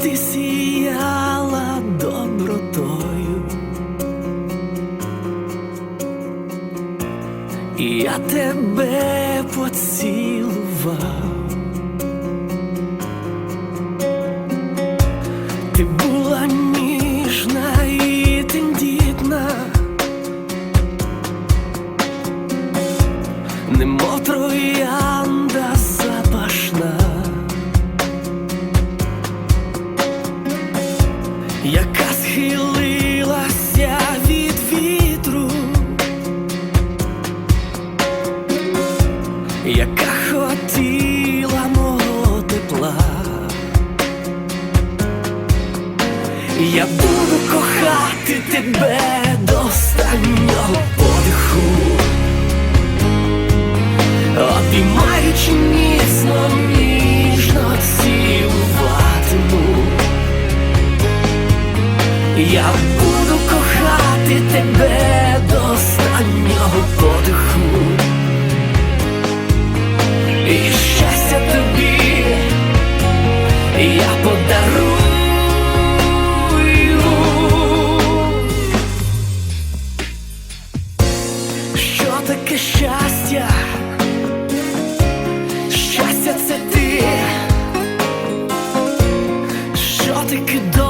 ти сіяла добротою. І Я тебе поцілував. Ти яка схилилася від вітру, яка хотіла мого тепла. Я буду кохати тебе до останнього Я буду кохати тебе до останнього подиху. І щастя тобі я подарую. Що таке щастя? Щастя це ти, що таке доля?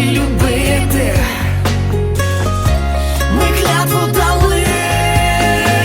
Любити.